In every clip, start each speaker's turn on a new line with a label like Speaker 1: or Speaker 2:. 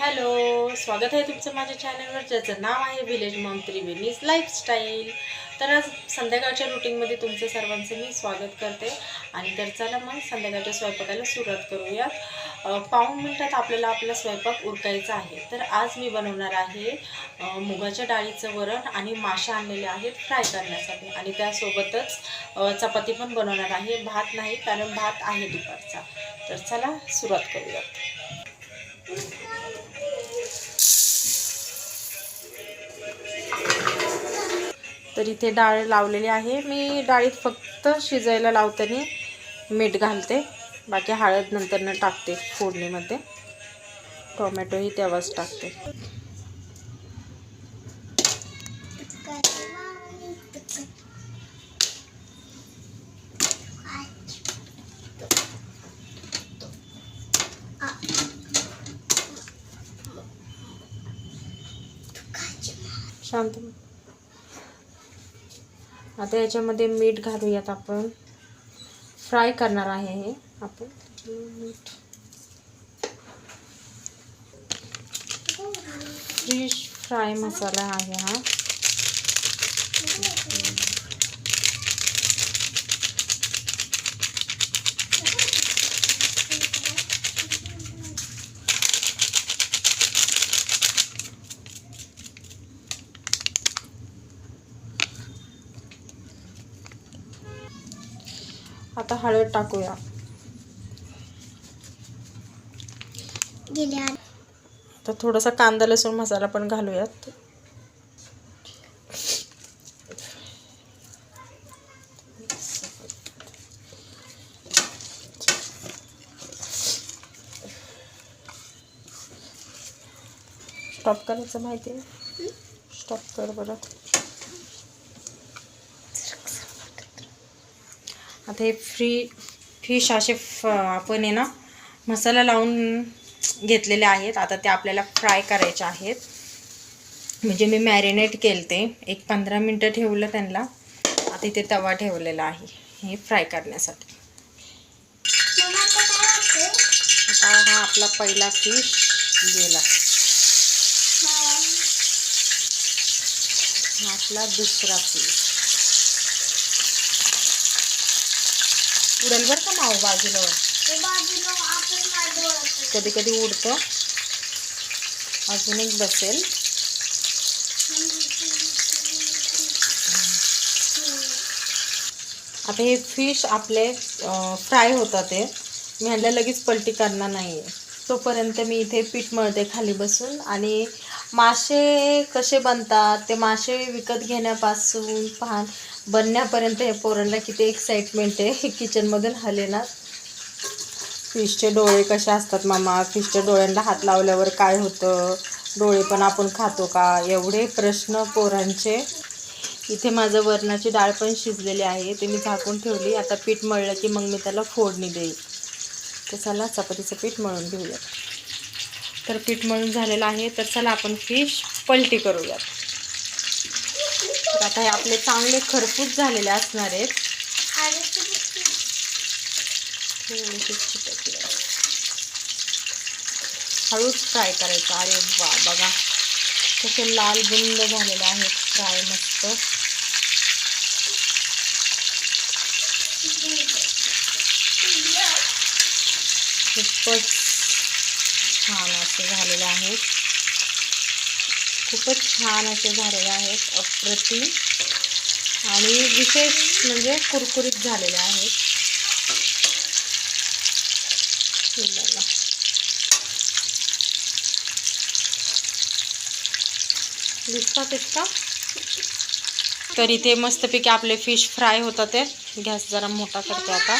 Speaker 1: Hello स्वागत आहे तुमचं माझ्या चॅनलवर ज्याचं नाव आहे विलेज मॉम त्रिवेणीज लाईफस्टाईल तर आज संध्याकाळच्या रुटीनमध्ये तुमचं सर्वांचं मी स्वागत करते. आणि तर चला मग संध्याकाळच्या स्वयंपाकाला सुरुवात करूयात. पाऊण मिनटात आपल्याला आपला स्वयंपाक उरकायचा आहे. तर आज मी बनवणार आहे मुगाच्या डाळीचं वरण आणि माशा आणलेले आहेत फ्राय करण्यासाठी. आणि त्यासोबतच चपाती पण बनवणार आहे. भात नाही कारण भात आहे दुपारचा. तर चला सुरुवात करूयात. तर इथे डाळ लावलेली आहे. मी डाळीत फक्त शिजायला लावताना मीठ घालते. बाकी हळद नंतरनं टाकते फोडणीमध्ये. टोमॅटोही तेव्हाच टाकते. शांत आता याच्यामध्ये मीठ घालूयात आपण. फ्राय करणार आहे हे आपण. मीठ फिश फ्राय मसाला आहे हा. आता हळद टाकूया. आता थोडासा कांदा लसूण मसाला पण घालूयात. स्टॉप करायचं माहिती आहे? स्टॉप कर बरं. आता हे फ्री फिश असे फ आपण आहे ना मसाला लावून घेतलेले आहेत. आता ते आपल्याला फ्राय करायचे आहेत. म्हणजे मी मॅरिनेट केले ते एक पंधरा मिनटं ठेवलं त्यांना. आता इथे तवा ठेवलेला आहे. हे फ्राय करण्यासाठी.
Speaker 2: आता
Speaker 1: हा आपला पहिला फिश गेला. हा आपला दुसरा फिश उडेल बरं का माऊ बाजूला? कधी कधी उडतं. अजून एक बसेल. आता हे फिश आपले फ्राय होतात ते मी ह्यांना लगेच पलटी करणार नाही आहे तोपर्यंत मी इथे पीठ मळते खाली बसून. आणि मासे कसे बनतात ते मासे विकत घेण्यापासून पाहण बनण्यापर्यंत हे पोरांना किती एक्साइटमेंट आहे. किचनमधून हले ना. फिशचे डोळे कसे असतात मामा? फिशच्या डोळ्यांना हात लावल्यावर काय होतं? डोळे पण आपण खातो का? एवढे प्रश्न पोरांचे. इथे माझं वरणाची डाळ पण शिजलेली आहे. ते मी झाकून ठेवली. आता पीठ मळलं की मग मी त्याला फोडणी देईल. तर चला चपातीचं पीठ मळून घेऊयात. तर पीठ मळून झालेलं आहे तर चला आपण फिश पलटी करूयात. तर आता हे आपले चांगले खरपूस झालेले असणार आहेत. हळूच फ्राय करायचं. अरे वा बघा. कसे लाल बुंद झालेले आहेत. फ्राय मस्त. खूपच छान असे झालेले आहेत. खूपच छान असे झालेले आहेत अप्रतिम आणि विशेष म्हणजे कुरकुरीत झालेले आहेत. दिसतात इतका तर इथे मस्तपैकी आपले फिश फ्राय होतात ते. गॅस जरा मोठा करते आता.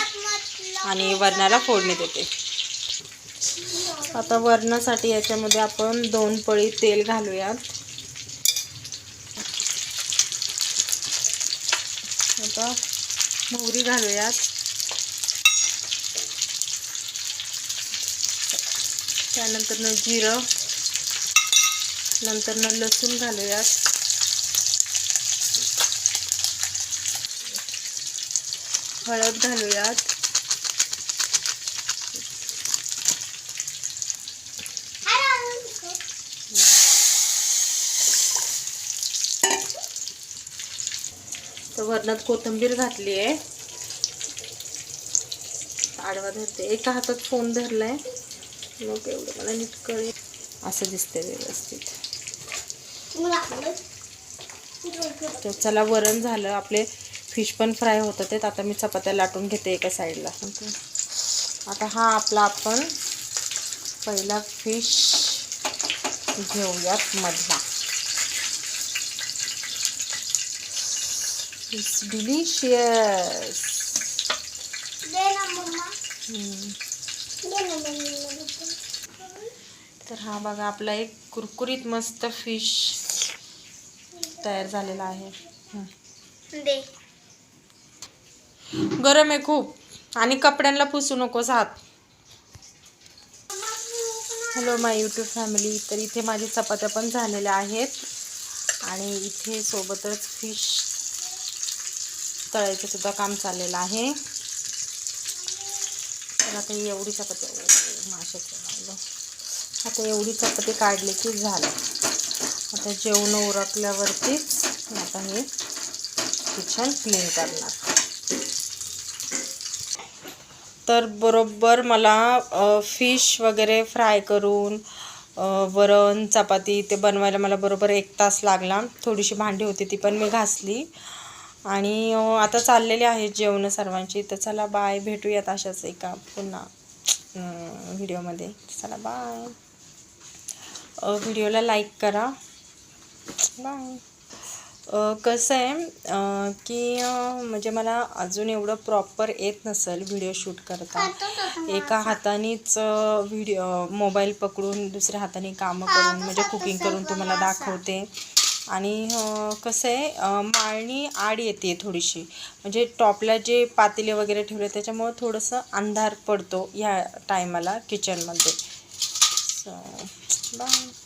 Speaker 1: आणि वरणाला फोडणी देते. आता वरणासाठी याच्यामध्ये आपण दोन पळी तेल घालूयात. आता मोहरी घालूयात. त्यानंतर जिरं. नंतर लसूण घालूयात. हळद घालूयात. तर वरणात कोथिंबीर घातली आहे. आडवा धरते. एका हातात फोन धरलाय. मग एवढं मला नीट कळेल. असं दिसते व्यवस्थित. तर चला वरण झालं. आपले फिश पण फ्राय होतं आहेत आता मी चपात्या लाटून घेते एका साईडला आता हा आपला आपण पहिला फिश घेऊयात मधला.
Speaker 2: ना मम्मी
Speaker 1: तर हा बघा आपला एक कुरकुरीत मस्त फिश तयार झालेला आहे.
Speaker 2: दे.
Speaker 1: गरम आहे खूप. आणि कपड्यांना पुसू नकोस हात. हॅलो माय यूट्यूब फॅमिली तर इथे माझी चपात्या पण झालेल्या आहेत. आणि इथे सोबतच फिश तळायचं सुद्धा काम चाललेलं आहे. तर आता ही एवढी चपाती माशाचं आता एवढी चपाती काढली की झालं. आता जेवण उरकल्यावरतीच आता हे किचन क्लीन करणार. तर बरोबर मला फिश वगैरे फ्राय करून वरण चपाती ते बनवायला मला बरोबर एक तास लागला. थोडीशी भांडी होती ती पण मी घासली. आणि आता चाललेले आहेत जेवण सर्वांची. तर चला बाय भेटूयात अशाच एका पुन्हा व्हिडिओमध्ये. चला बाय व्हिडिओला लाईक करा. बाय कसं आहे की म्हणजे मला अजून एवढं प्रॉपर येत नसेल व्हिडिओ शूट करता. एका हातानेच व्हिडिओ मोबाईल पकडून दुसऱ्या हाताने कामं करून म्हणजे कुकिंग करून तुम्हाला दाखवते. आणि कसं आहे माळणी आड येते थोडीशी. म्हणजे टॉपला जे पातेले वगैरे ठेवले त्याच्यामुळं थोडंसं अंधार पडतो ह्या टायमाला किचनमध्ये. So bye